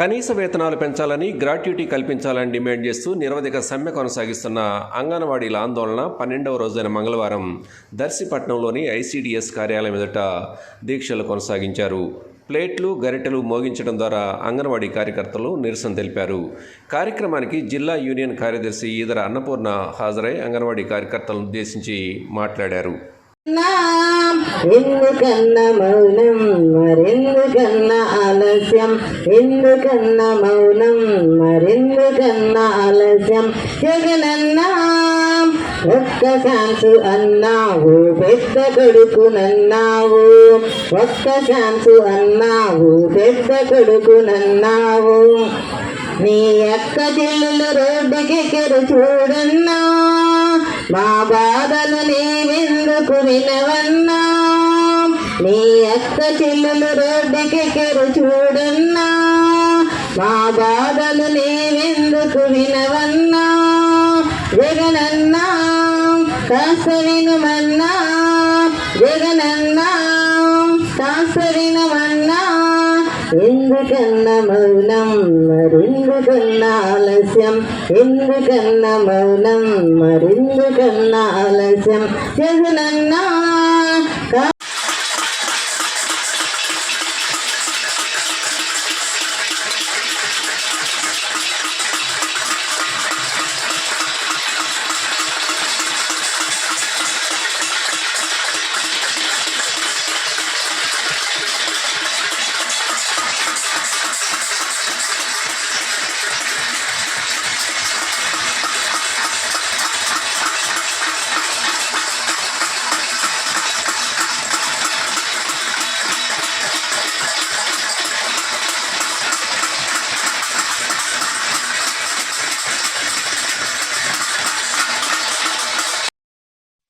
కనీస వేతనాలు పెంచాలని గ్రాట్యుటీ కల్పించాలని డిమాండ్ చేస్తూ నిరవధిక సమ్మె కొనసాగిస్తున్న అంగన్వాడీల ఆందోళన పన్నెండవ రోజైన మంగళవారం దర్శిపట్నంలోని ఐసీడీఎస్ కార్యాలయం ఎదుట దీక్షలు కొనసాగించారు. ప్లేట్లు గరిటెలు మోగించడం ద్వారా అంగన్వాడీ కార్యకర్తలు నిరసన తెలిపారు. కార్యక్రమానికి జిల్లా యూనియన్ కార్యదర్శి ఈదర అన్నపూర్ణ హాజరై అంగన్వాడీ కార్యకర్తలను ఉద్దేశించి మాట్లాడారు. ఎందుకన్న మౌనం మరెందుకన్న ఆలస్యం? ఎందుకన్న మౌనం మరెందుకన్న ఆలస్యం? జగనన్నా ఒక్క ఛాన్సు అన్నావు పెద్ద కొడుకునన్నావు. ఒక్క ఛాన్సు అన్నావు పెద్ద కొడుకునన్నావు. నీ అక్క చెల్లెలు రోడ్డుకెక్కరు చూడన్నా. మా బాధలు నీవెందుకు వినవన్నా? నీ అక్క చెల్లులు రోడ్డుకెక్కరు చూడన్నా? మా బాధలు నీవెందుకు వినవన్నా? జగనన్నా కాస్త వినుమన్నా? జగనన్నా ఎందుకన్న మౌనం మరెందుకన్న ఆలస్యం ఎందుకన్న మౌనం మరెందుకన్న ఆలస్యం జగనన్నా